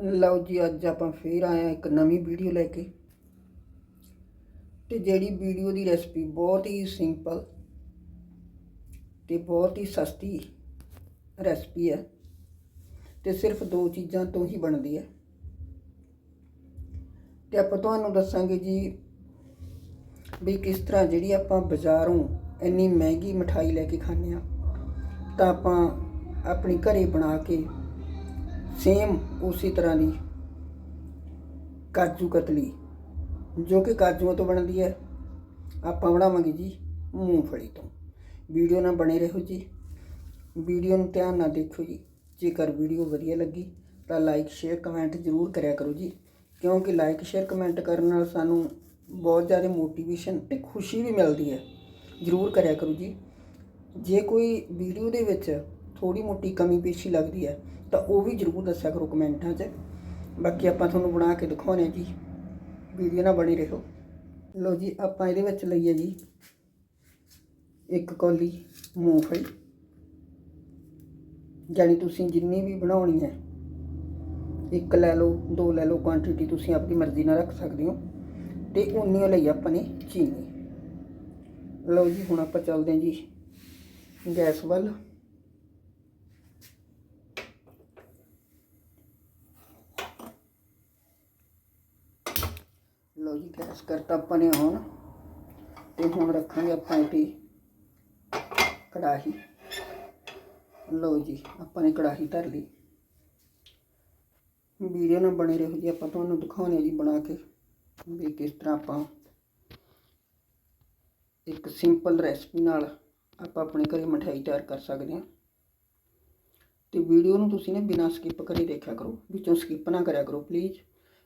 ਲਓ ਜੀ, ਅੱਜ ਆਪਾਂ ਫੇਰ ਆਏ ਆ ਇੱਕ ਨਵੀਂ ਵੀਡੀਓ ਲੈ ਕੇ। ਤੇ ਜਿਹੜੀ ਵੀਡੀਓ ਦੀ ਰੈਸਪੀ ਬਹੁਤ ਹੀ ਸਿੰਪਲ ਤੇ ਬਹੁਤ ਹੀ ਸਸਤੀ ਰੈਸਪੀ ਹੈ ਤੇ ਸਿਰਫ ਦੋ ਚੀਜ਼ਾਂ ਤੋਂ ਹੀ ਬਣਦੀ ਹੈ। ਤੇ ਆਪਾਂ ਤੁਹਾਨੂੰ ਦੱਸਾਂਗੇ ਜੀ ਵੀ ਕਿਸ ਤਰ੍ਹਾਂ ਜਿਹੜੀ ਆਪਾਂ ਬਾਜ਼ਾਰੋਂ ਇੰਨੀ ਮਹਿੰਗੀ ਮਠਾਈ ਲੈ ਕੇ ਖਾਂਦੇ ਆ ਤਾਂ ਆਪਾਂ ਆਪਣੀ ਘਰੇ ਬਣਾ ਕੇ ਸੇਮ ਉਸੇ ਤਰ੍ਹਾਂ ਦੀ ਕਾਜੂ ਕਤਲੀ, ਜੋ ਕਿ ਕਾਜੂਆਂ ਤੋਂ ਬਣਦੀ ਹੈ। ਆਪਾਂ ਬਣਾਵਾਂਗੇ ਜੀ ਮੂੰਗਫਲੀ ਤੋਂ। ਵੀਡੀਓ ਨਾਲ ਬਣੇ ਰਹੋ ਜੀ। ਵੀਡੀਓ ਨੂੰ ਧਿਆਨ ਨਾਲ ਦੇਖੋ ਜੀ। ਜੇਕਰ ਵੀਡੀਓ ਵਧੀਆ ਲੱਗੀ ਤਾਂ ਲਾਈਕ ਸ਼ੇਅਰ ਕਮੈਂਟ ਜ਼ਰੂਰ ਕਰਿਆ ਕਰੋ ਜੀ। ਕਿਉਂਕਿ ਲਾਈਕ ਸ਼ੇਅਰ ਕਮੈਂਟ ਕਰਨ ਨਾਲ ਸਾਨੂੰ ਬਹੁਤ ਜ਼ਿਆਦਾ ਮੋਟੀਵੇਸ਼ਨ ਤੇ ਖੁਸ਼ੀ ਵੀ ਮਿਲਦੀ ਹੈ। ਜ਼ਰੂਰ ਕਰਿਆ ਕਰੋ ਜੀ। ਜੇ ਕੋਈ ਵੀਡੀਓ ਦੇ ਵਿੱਚ ਥੋੜੀ ਮੋਟੀ ਕਮੀ ਪੇਸ਼ੀ ਲੱਗਦੀ ਹੈ ਤਾਂ ਉਹ ਵੀ ਜ਼ਰੂਰ ਦੱਸਿਆ ਕਰੋ ਕਮੈਂਟਾਂ 'ਚ। ਬਾਕੀ ਆਪਾਂ ਤੁਹਾਨੂੰ ਬਣਾ ਕੇ ਦਿਖਾਉਣੇ ਜੀ। ਵੀਡੀਓ ਨਾਲ ਬਣੀ ਰਹੋ। ਲਓ ਜੀ, ਆਪਾਂ ਇਹਦੇ ਵਿੱਚ ਲਈਏ ਜੀ ਇੱਕ ਕੌਲੀ ਮੂੰਗਫਲੀ। ਜਾਨੀ ਤੁਸੀਂ ਜਿੰਨੀ ਵੀ ਬਣਾਉਣੀ ਹੈ, ਇੱਕ ਲੈ ਲਓ, ਦੋ ਲੈ ਲਓ ਕੁਆਂਟੀਟੀ ਤੁਸੀਂ ਆਪਣੀ ਮਰਜ਼ੀ ਨਾਲ ਰੱਖ ਸਕਦੇ ਹੋ। ਤੇ ਉਨੀ ਓ ਲਈ ਆਪਾਂ ਨੇ ਚੀਨੀ। ਲਓ ਜੀ, ਹੁਣ ਆਪਾਂ ਚੱਲਦੇ ਹਾਂ ਜੀ। ਗੈਸ ਵੱਲ ਲਓ ਜੀ ਗੈਸ ਕਰਤਾ ਆਪਾਂ ਨੇ ਹੁਣ ਤੇ ਹੁਣ ਰੱਖਾਂਗੇ ਆਪਾਂ ਇਹਦੀ ਕੜਾਹੀ। ਲਓ ਜੀ, ਆਪਾਂ ਨੇ ਕੜਾਹੀ ਧਰ ਲਈ। ਵੀਡੀਓ ਨਾਲ ਬਣੇ ਰਹੋ ਜੀ, ਆਪਾਂ ਤੁਹਾਨੂੰ ਦਿਖਾਉਣੇ ਜੀ ਬਣਾ ਕੇ ਵੀ ਕਿਸ ਤਰ੍ਹਾਂ ਆਪਾਂ ਇੱਕ ਸਿੰਪਲ ਰੈਸਪੀ ਨਾਲ ਆਪਾਂ ਆਪਣੇ ਘਰੇ ਮਠਿਆਈ ਤਿਆਰ ਕਰ ਸਕਦੇ ਹਾਂ। ਤੇ ਵੀਡੀਓ ਨੂੰ ਤੁਸੀਂ ਨੇ ਬਿਨਾਂ ਸਕਿਪ ਕਰੇ ਦੇਖਿਆ ਕਰੋ, ਵਿੱਚੋਂ ਸਕਿਪ ਨਾ ਕਰਿਆ ਕਰੋ ਪਲੀਜ਼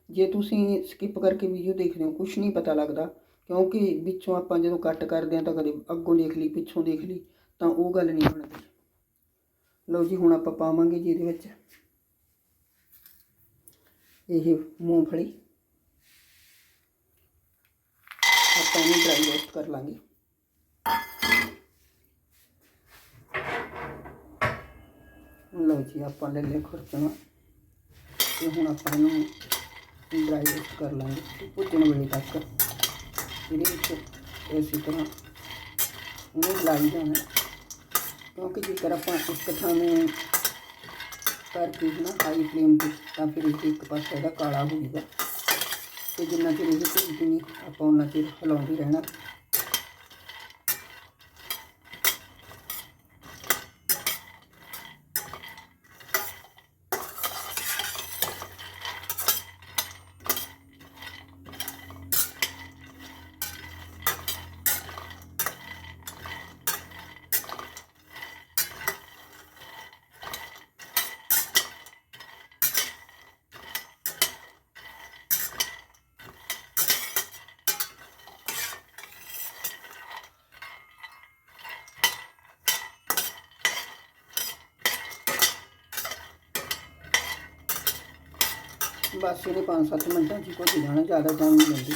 ਜੇ ਤੁਸੀਂ ਸਕਿਪ ਕਰਕੇ ਵੀਡੀਓ ਦੇਖਦੇ ਹੋ ਕੁਝ ਨਹੀਂ ਪਤਾ ਲੱਗਦਾ, ਕਿਉਂਕਿ ਵਿੱਚੋਂ ਆਪਾਂ ਜਦੋਂ ਕੱਟ ਕਰਦੇ ਹਾਂ ਤਾਂ ਕਦੇ ਅੱਗੋਂ ਦੇਖ ਲਈ, ਪਿੱਛੋਂ ਦੇਖ ਲਈ, ਤਾਂ ਉਹ ਗੱਲ ਨਹੀਂ ਬਣਦੀ। ਲਓ ਜੀ, ਹੁਣ ਆਪਾਂ ਪਾਵਾਂਗੇ ਜੀ ਇਹਦੇ ਵਿੱਚ ਇਹ ਮੂੰਗਫਲੀ। ਆਪਾਂ ਇਹਨੂੰ ਡਰਾਈ ਰੋਸਟ ਕਰ ਲਾਂਗੇ। ਲਓ ਜੀ, ਆਪਾਂ ਲੈ ਲਿਆ ਖੁਰਚਣਾ ਤੇ ਹੁਣ ਆਪਾਂ ਇਹਨੂੰ ਡਰਾਈ ਰੋਸਟ ਕਰ ਲਾਂਗੇ। ਭੁੱਜਣ ਵੇਲੇ ਤੱਕ। ਇਹਦੇ ਵਿੱਚ ਇਸੇ ਤਰ੍ਹਾਂ ਇਹਨੂੰ ਲਾਈ ਜਾਣਾ। ਕਿਉਂਕਿ ਜੇਕਰ ਆਪਾਂ ਇੱਕ ਥਾਵੇਂ ਕਰਕੇ ਨਾ ਹਾਈ ਫਲੇਮ ਤੇ, ਤਾਂ ਫਿਰ ਇਹ ਇੱਕ ਪਾਸੇ ਇਹਦਾ ਕਾਲਾ ਹੋ ਜਾਊਗਾ ਤੇ ਜਿੰਨਾ ਚਿਰ ਇਹ ਭੁੱਜਦੀ ਨਹੀਂ, ਆਪਾਂ ਉਹਨਾਂ ਚਿਰ ਹਿਲਾਉਂਦੇ ਰਹਿਣਾ। ਬਸ ਇਹਨੇ 5-7 ਮਿੰਟਾਂ 'ਚ ਕੁਝ ਜਾਣਾ ਜ਼ਿਆਦਾ ਟਾਈਮ ਨਹੀਂ ਲੈਂਦੀ।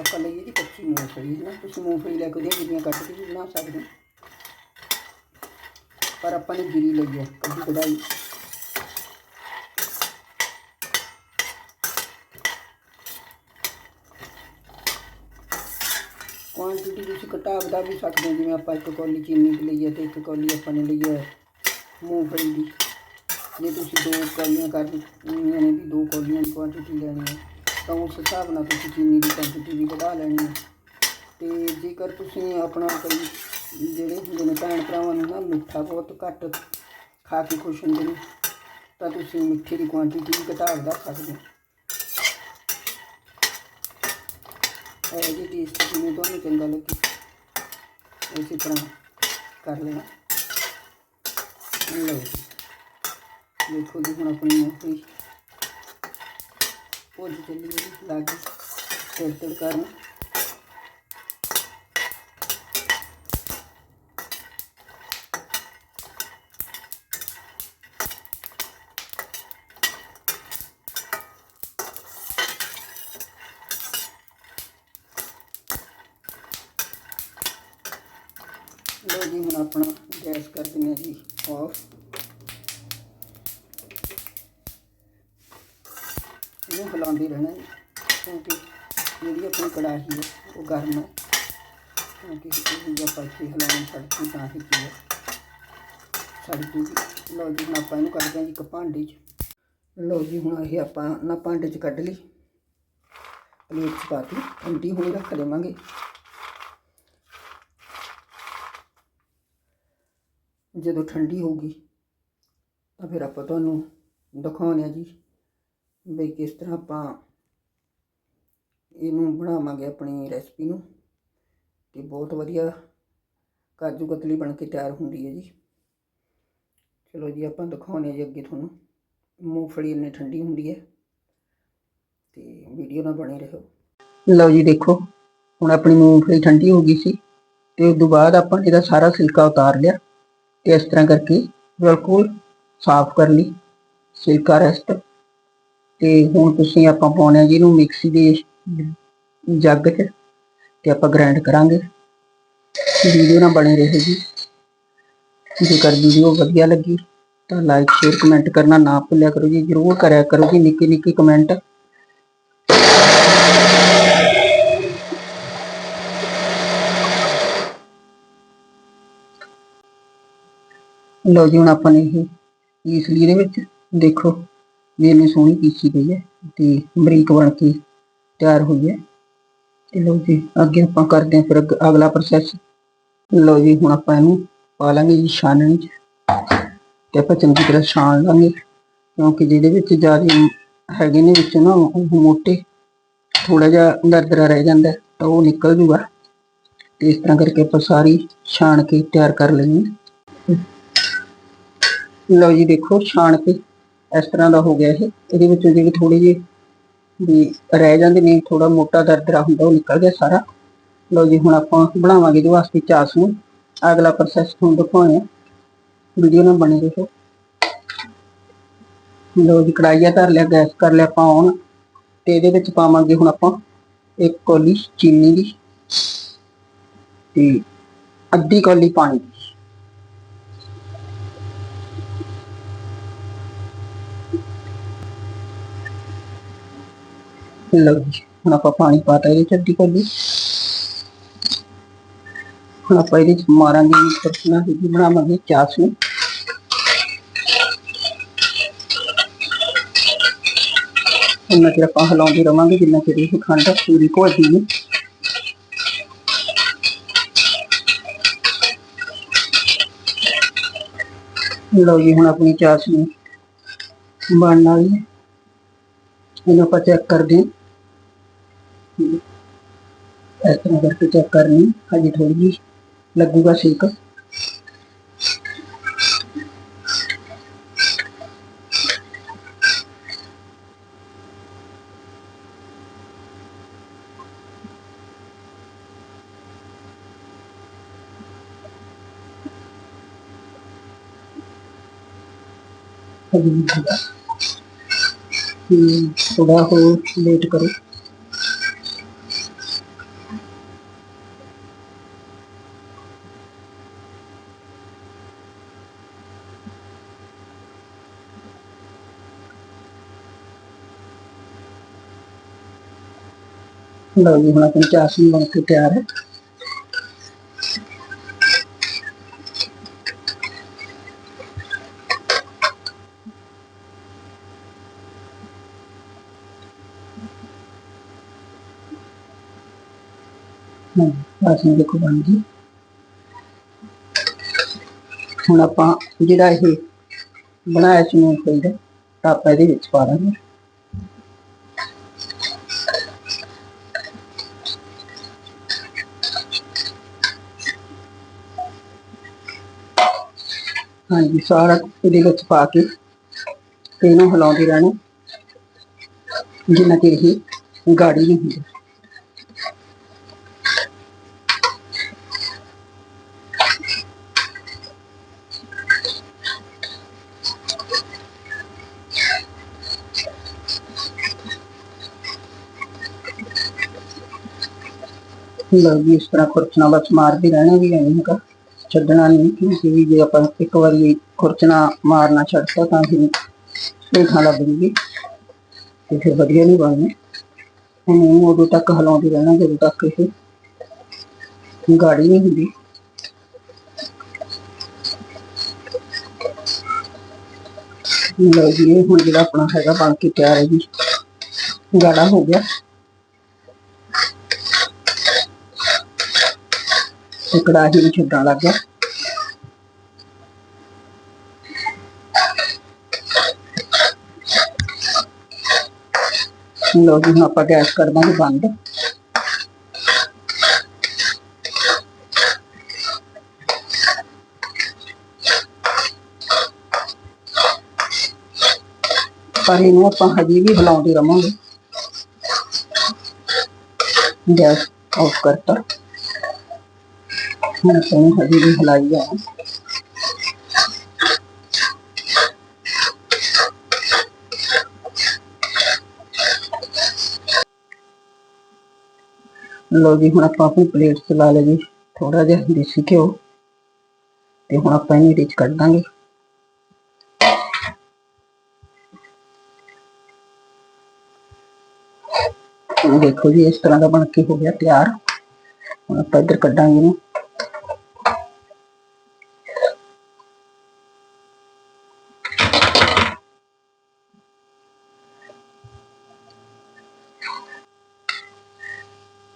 ਆਪਾਂ ਲਈਏ ਜੀ ਕੱਚੀ ਮੂੰਗਫਲੀ ਹੈ ਨਾ ਤੁਸੀਂ ਮੂੰਗਫਲੀ ਲੈ ਕੇ ਉਹਦੀਆਂ ਗਿਰੀਆਂ ਕੱਟ ਕੇ ਵੀ ਬਣਾ ਸਕਦੇ ਹੋ। ਪਰ ਆਪਾਂ ਨੇ ਗਿਰੀ ਲਈ ਹੈ ਕੱਢੀ ਕਢਾਈ ਕੁਆਂਟੀਟੀ ਤੁਸੀਂ ਘਟਾ ਵਧਾ ਵੀ ਸਕਦੇ ਹੋ, ਜਿਵੇਂ ਆਪਾਂ ਇੱਕ ਕੌਲੀ ਚੀਨੀ ਦੀ ਲਈ ਹੈ ਤੇ ਇੱਕ ਕੌਲੀ ਆਪਾਂ ਨੇ ਲਈ ਹੈ ਮੂੰਗਫਲੀ ਦੀ। ਜੇ ਤੁਸੀਂ ਦੋ ਕੌਲੀਆਂ ਕਰ ਨੇ ਵੀ ਦੋ ਕੌਲੀਆਂ ਦੀ ਕੁਆਂਟੀਟੀ ਲੈਣੀ ਹੈ, ਤਾਂ ਉਸ ਹਿਸਾਬ ਨਾਲ ਤੁਸੀਂ ਚੀਨੀ ਦੀ ਕੁਆਂਟੀਟੀ ਵੀ ਵਧਾ ਲੈਣੀ ਹੈ। ਤੇ ਜੇਕਰ ਤੁਸੀਂ ਆਪਣਾ ਕੋਈ ਜਿਹੜੇ ਹੁੰਦੇ ਨੇ ਭੈਣ ਭਰਾਵਾਂ ਨੂੰ ਨਾ ਮਿੱਠਾ ਬਹੁਤ ਘੱਟ ਖਾ ਕੇ ਖੁਸ਼ ਹੁੰਦੇ ਨੇ, ਤਾਂ ਤੁਸੀਂ ਮਿੱਠੇ ਦੀ ਕੁਆਂਟੀਟੀ ਵੀ ਘਟਾ ਵਧਾ ਸਕਦੇ ਹੋ। ਇਹ ਜੀ ਟੇਸਟ ਜਿਵੇਂ ਤੁਹਾਨੂੰ ਚੰਗਾ ਲੱਗੇ ਇਸੇ ਤਰ੍ਹਾਂ ਕਰ ਲੈਣਾ। ਲਓ ਜੀ ਦੇਖੋ ਜੀ ਹੁਣ ਆਪਣੀ ਮੂੰਗਫਲੀ ਭੁੱਜ ਚੱਲੀ ਹੈ ਲੱਗ ਤਿੜ ਤਿੜ ਕਰਨ ਲਓ ਜੀ ਹੁਣ ਆਪਣਾ ਗੈਸ ਕਰ ਦਿੰਦੇ ਹਾਂ ਜੀ ਇਹਨੂੰ ਹਿਲਾਉਂਦੇ ਰਹਿਣਾ ਜੀ, ਕਿਉਂਕਿ ਜਿਹੜੀ ਆਪਣੀ ਕੜਾਹੀ ਹੈ, ਉਹ ਗਰਮ ਹੈ। ਕਿਉਂਕਿ ਇਹ ਆਪਾਂ ਇੱਥੇ ਹਿਲਾਉਣ ਛੱਡਤੀ ਤਾਂ ਹੀ ਕੀ ਹੈ ਸੜ ਜੂਗੀ ਲਓ ਜੀ, ਹੁਣ ਆਪਾਂ ਇਹਨੂੰ ਕੱਢਦੇ ਹਾਂ ਜੀ ਇੱਕ ਭਾਂਡੇ 'ਚ। ਲਓ ਜੀ, ਹੁਣ ਇਹ ਆਪਾਂ ਨਾ ਭਾਂਡੇ 'ਚ ਕੱਢ ਲਈ। ਪਲੇਟ 'ਚ ਪਾਤੀ ਠੰਡੀ ਹੋਣੀ ਰੱਖ ਦੇਵਾਂਗੇ। ਜਦੋਂ ਠੰਡੀ ਹੋਊਗੀ, ਤਾਂ ਫਿਰ ਆਪਾਂ ਤੁਹਾਨੂੰ ਦਿਖਾਉਂਦੇ ਆ ਜੀ। ਬਈ ਕਿਸ ਤਰ੍ਹਾਂ ਆਪਾਂ ਇਹਨੂੰ ਬਣਾਵਾਂਗੇ ਆਪਣੀ ਰੈਸਪੀ ਨੂੰ, ਤੇ ਬਹੁਤ ਵਧੀਆ ਕਾਜੂ ਕਤਲੀ ਬਣ ਕੇ ਤਿਆਰ ਹੁੰਦੀ ਹੈ ਜੀ। ਚਲੋ ਜੀ, ਆਪਾਂ ਦਿਖਾਉਂਦੇ ਆ ਜੀ ਅੱਗੇ ਤੁਹਾਨੂੰ। ਮੂੰਗਫਲੀ ਇੰਨੀ ਠੰਡੀ ਹੁੰਦੀ ਹੈ, ਤੇ ਵੀਡੀਓ ਨਾਲ ਬਣੇ ਰਹੋ। ਲਓ ਜੀ, ਦੇਖੋ, ਹੁਣ ਆਪਣੀ ਮੂੰਗਫਲੀ ਠੰਡੀ ਹੋ ਗਈ ਸੀ, ਤੇ ਉਸ ਤੋਂ ਬਾਅਦ ਆਪਾਂ ਇਹਦਾ ਸਾਰਾ ਸਿਲਕਾ ਉਤਾਰ ਲਿਆ, ਤੇ ਇਸ ਤਰ੍ਹਾਂ ਕਰਕੇ ਬਿਲਕੁਲ ਸਾਫ਼ ਕਰ ਲਈ। ਸਿਲਕਾ ਰੈਸਟ ਤੇ ਹੁਣ ਤੁਸੀਂ ਆਪਾਂ ਪਾਉਣੇ ਜੀ ਨੂੰ ਮਿਕਸੀ ਦੇ ਜੱਗ 'ਚ ਤੇ ਆਪਾਂ ਗ੍ਰਾਈਂਡ ਕਰਾਂਗੇ। ਵੀਡੀਓ ਨਾਲ ਬਣੇ ਰਹੋ ਜੀ। ਜੇਕਰ ਵੀਡੀਓ ਵਧੀਆ ਲੱਗੀ ਤਾਂ ਲਾਈਕ ਸ਼ੇਅਰ ਕਮੈਂਟ ਕਰਨਾ ਨਾ ਭੁੱਲਿਆ ਕਰੋ ਜੀ। ਜਰੂਰ ਕਰਿਆ ਕਰੋ ਜੀ ਨਿੱਕੇ ਨਿੱਕੇ ਕਮੈਂਟ ਲਓ ਜੀ ਹੁਣ ਆਪਾਂ ਨੇ ਇਹ ਇਸ ਲਈ ਦੇ ਵਿੱਚ ਦੇਖੋ। ਵੀ ਇੰਨੀ ਸੋਹਣੀ ਪੀਸੀ ਗਈ ਹੈ ਤੇ ਬਰੀਕ ਬਣ ਕੇ ਤਿਆਰ ਹੋਈ ਹੈ। ਤੇ ਲਓ ਜੀ, ਅੱਗੇ ਆਪਾਂ ਕਰਦੇ ਹਾਂ ਫਿਰ ਅੱਗ- ਅਗਲਾ ਪ੍ਰੋਸੈਸ ਲਓ ਜੀ, ਹੁਣ ਆਪਾਂ ਇਹਨੂੰ ਪਾ ਲਾਂਗੇ ਜੀ ਛਾਨਣੀ 'ਚ ਤੇ ਆਪਾਂ ਚੰਗੀ ਤਰ੍ਹਾਂ ਛਾਣ ਲਾਂਗੇ ਕਿਉਂਕਿ ਜਿਹਦੇ ਵਿੱਚ ਜ਼ਿਆਦਾ ਹੈਗੇ ਨੇ ਵਿੱਚ ਨਾ, ਉਹ ਮੋਟੇ ਥੋੜਾ ਜਿਹਾ ਦਰਦਰਾ ਰਹਿ ਜਾਂਦਾ ਤਾਂ ਉਹ ਨਿਕਲ ਜੂਗਾ। ਤੇ ਇਸ ਤਰ੍ਹਾਂ ਕਰਕੇ ਆਪਾਂ ਸਾਰੀ ਛਾਣ ਕੇ ਤਿਆਰ ਕਰ ਲੈਣੀ ਲਓ ਜੀ, ਦੇਖੋ ਛਾਣ ਕੇ ਇਸ ਤਰ੍ਹਾਂ ਦਾ ਹੋ ਗਿਆ ਇਹ। ਇਹਦੇ ਵਿੱਚੋਂ ਜਿਹੜੇ ਥੋੜੇ ਜਿਹੇ ਵੀ ਰਹਿ ਜਾਂਦੇ ਨੇ ਥੋੜਾ ਮੋਟਾ ਦਰਦਰਾ ਹੁੰਦਾ ਉਹ ਨਿਕਲ ਗਿਆ ਸਾਰਾ। ਲਓ ਜੀ, ਹੁਣ ਆਪਾਂ ਬਣਾਵਾਂਗੇ ਇਹਦੇ ਵਾਸਤੇ ਚਾਸ ਨੂੰ ਅਗਲਾ ਪ੍ਰੋਸੈਸ ਤੁਹਾਨੂੰ ਦਿਖਾਉਣਾ ਆ ਵੀਡੀਓ ਨਾਲ ਬਣੇ ਰਹੋ। ਲਓ ਜੀ ਕੜਾਈਆ ਧਰ ਲਿਆ, ਗੈਸ ਕਰ ਲਿਆ ਆਪਾਂ ਔਨ ਤੇ ਇਹਦੇ ਵਿੱਚ ਪਾਵਾਂਗੇ ਹੁਣ ਆਪਾਂ ਇੱਕ ਕੌਲੀ ਚੀਨੀ ਦੀ ਤੇ ਅੱਧੀ ਕੌਲੀ ਪਾਣੀ ਦੀ। ਲਓ ਜੀ ਹੁਣ ਆਪਾਂ ਪਾਣੀ ਪਾਤਾ ਇਹਦੇ ਚ ਅੱਧੀ ਕੌਲੀ ਹੁਣ ਆਪਾਂ ਇਹਦੇ ਚ ਮਾਰਾਂਗੇ ਜੀ ਕਰਨਾ ਹੀ ਬਣਾਵਾਂਗੇ ਚਾਸ ਨੂੰ ਉਹਨਾਂ ਚਿਰ ਆਪਾਂ ਹਿਲਾਉਂਦੇ ਰਵਾਂਗੇ ਜਿੰਨਾ ਚਿਰ ਇਹ ਖੰਡ ਪੂਰੀ ਘੁਲਦੀ ਨਹੀਂ ਲਓ ਜੀ ਹੁਣ ਆਪਣੀ ਚਾਸ ਨੂੰ ਬਣਨ ਵਾਲੀ ਹੈ ਇਹਨੂੰ ਆਪਾਂ ਚੈੱਕ ਕਰਦੇ ਹਾਂ ਇਸ ਤਰ੍ਹਾਂ ਕਰਕੇ ਚੈੱਕ ਕਰਨੀ ਹਜੇ ਥੋੜੀ ਜਿਹੀ ਲੱਗੂਗਾ ਸੇਕ ਹਜੇ ਨਹੀਂ ਹੋਗਾ ਹਮ, ਥੋੜਾ ਹੋਰ ਲਓ ਜੀ, ਹੁਣ ਆਪਣੀ ਚਾਸ਼ਨੀ ਬਣ ਕੇ ਤਿਆਰ ਹੈ। ਹਾਂ ਚਾਸ਼ਨੀ ਦੇਖੋ ਬਣ ਗਈ। ਹੁਣ ਆਪਾਂ ਜਿਹੜਾ ਇਹ ਬਣਾਇਆ ਸੀ ਪਈ ਦਾ ਤਾਂ ਆਪਾਂ ਇਹਦੇ ਵਿੱਚ ਪਾ ਦਾਂਗੇ। ਹਾਂਜੀ, ਸਾਰਾ ਇਹਦੇ ਵਿੱਚ ਪਾ ਕੇ ਤੇ ਇਹਨੂੰ ਹਿਲਾਉਂਦੇ ਰਹਿਣਾ। ਜਿੰਨਾ ਚਿਰ ਇਹ ਗਾੜੀ ਨਹੀਂ ਹੁੰਦੀ। ਲਓ ਜੀ, ਇਸ ਤਰ੍ਹਾਂ ਖੁਰਚਣਾ ਬਸ ਮਾਰਦੇ ਰਹਿਣਾ ਵੀ ਐਵੇਂ ਹੈਗਾ। ਛੱਡਣਾ ਨਹੀਂ ਕਿਉਂਕਿ ਵੀ ਜੇ ਆਪਾਂ ਇੱਕ ਵਾਰੀ ਖੁਰਚਣਾ ਮਾਰਨਾ ਛੱਡਤਾ ਤਾਂ ਫਿਰ ਪੇਠਾਂ ਲੱਗ ਤੇ ਫਿਰ ਵਧੀਆ ਨਹੀਂ ਬਣਨੇ। ਇਹਨੂੰ ਉਦੋਂ ਤੱਕ ਹਿਲਾਉਂਦੇ ਰਹਿਣਾ, ਜਦੋਂ ਤੱਕ ਇਹ ਗਾੜੀ ਨਹੀਂ ਹੁੰਦੀ। ਲਓ ਜੀ ਇਹ ਹੁਣ ਜਿਹੜਾ ਆਪਣਾ ਹੈਗਾ ਬਣ ਕੇ ਤਿਆਰ ਹੈ ਜੀ। ਗਾੜਾ ਹੋ ਗਿਆ। ਤੇ ਕੜਾਹੀ ਨੂੰ ਛੱਡਣ ਲੱਗ ਗਿਆ। ਲਓ ਜੀ, ਹੁਣ ਆਪਾਂ ਗੈਸ ਕਰ ਦਾਂਗੇ ਬੰਦ। ਪਰ ਇਹਨੂੰ ਆਪਾਂ ਹਜੇ ਵੀ ਬੁਲਾਉਂਦੇ ਰਵਾਂਗੇ। ਗੈਸ ਆਫ ਕਰਤਾ। ਹੁਣ ਆਪਾਂ ਇਹਨੂੰ ਹਜੇ ਵੀ ਹਿਲਾਈ ਜਾਣਾ ਲੋ ਜੀ, ਹੁਣ ਆਪਾਂ ਆਪਣੀ ਪਲੇਟ 'ਚ ਲਾ ਲਿਆ ਜੀ। ਥੋੜਾ ਜਿਹਾ ਦੇਸੀ ਘਿਓ। ਤੇ ਹੁਣ ਆਪਾਂ ਇਹਨੂੰ ਇਹਦੇ 'ਚ ਕੱਢ ਦਾਂਗੇ। ਇਹ ਦੇਖੋ ਜੀ, ਇਸ ਤਰ੍ਹਾਂ ਦਾ ਬਣ ਕੇ ਹੋ ਗਿਆ ਤਿਆਰ। ਹੁਣ ਆਪਾਂ ਇੱਧਰ ਕੱਢਾਂਗੇ ਇਹਨੂੰ।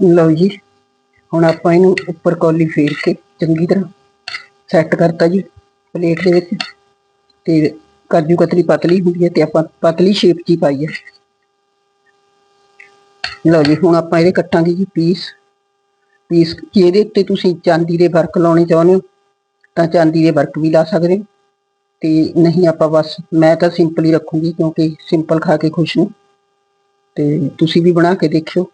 ਲਓ ਜੀ, ਹੁਣ ਆਪਾਂ ਇਹਨੂੰ ਉੱਪਰ ਕੌਲੀ ਫੇਰ ਕੇ ਚੰਗੀ ਤਰ੍ਹਾਂ ਸੈੱਟ ਕਰਤਾ ਜੀ ਪਲੇਟ ਦੇ ਵਿੱਚ, ਤੇ ਕਾਜੂ ਕਤਲੀ ਪਤਲੀ ਹੁੰਦੀ ਹੈ ਤੇ ਆਪਾਂ ਪਤਲੀ ਸ਼ੇਪ 'ਚ ਹੀ ਪਾਈ ਹੈ। ਲਓ ਜੀ, ਹੁਣ ਆਪਾਂ ਇਹਦੇ ਕੱਟਾਂਗੇ ਜੀ ਪੀਸ ਪੀਸ ਜਿਹਦੇ ਉੱਤੇ ਤੁਸੀਂ ਚਾਂਦੀ ਦੇ ਵਰਕ ਲਾਉਣੇ ਚਾਹੁੰਦੇ ਹੋ, ਤਾਂ ਚਾਂਦੀ ਦੇ ਵਰਕ ਵੀ ਲਾ ਸਕਦੇ ਹੋ। ਤੇ ਨਹੀਂ ਆਪਾਂ ਬਸ, ਮੈਂ ਤਾਂ ਸਿੰਪਲ ਹੀ ਰੱਖੂੰਗੀ ਕਿਉਂਕਿ ਸਿੰਪਲ ਖਾ ਕੇ ਖੁਸ਼ ਨੂੰ। ਤੇ ਤੁਸੀਂ ਵੀ ਬਣਾ ਕੇ ਦੇਖਿਓ।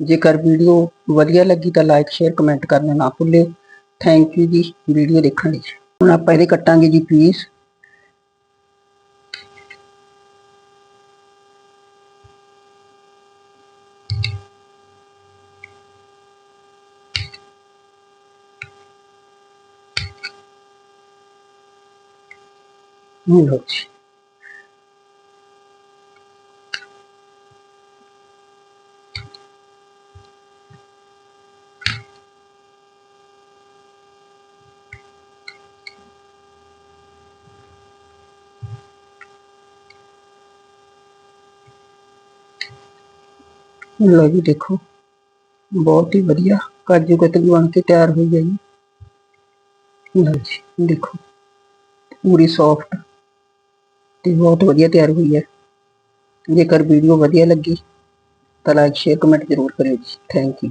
ਜੇਕਰ ਵੀਡੀਓ ਵਧੀਆ ਲੱਗੀ ਤਾਂ ਲਾਈਕ ਸ਼ੇਅਰ ਕਮੈਂਟ ਕਰਨਾ ਨਾ ਭੁੱਲਿਓ ਥੈਂਕ ਯੂ ਜੀ, ਵੀਡੀਓ ਦੇਖਣ ਲਈ। ਹੁਣ ਆਪਾਂ ਇਹਦੇ ਕੱਟਾਂਗੇ ਜੀ ਪੀਸ ਲਓ ਲਓ ਜੀ ਦੇਖੋ। ਬਹੁਤ ਹੀ ਵਧੀਆ ਕਾਜੂ ਕਤਲੀ ਬਣ ਕੇ ਤਿਆਰ ਹੋਈ ਹੈ ਜੀ। ਲਓ ਜੀ, ਦੇਖੋ, ਪੂਰੀ ਸੌਫਟ ਤੇ ਬਹੁਤ ਵਧੀਆ ਤਿਆਰ ਹੋਈ ਹੈ। ਜੇਕਰ ਵੀਡੀਓ ਵਧੀਆ ਲੱਗੀ ਤਾਂ ਲਾਈਕ ਸ਼ੇਅਰ ਕਮੈਂਟ ਜ਼ਰੂਰ ਕਰਿਓ ਜੀ। Thank you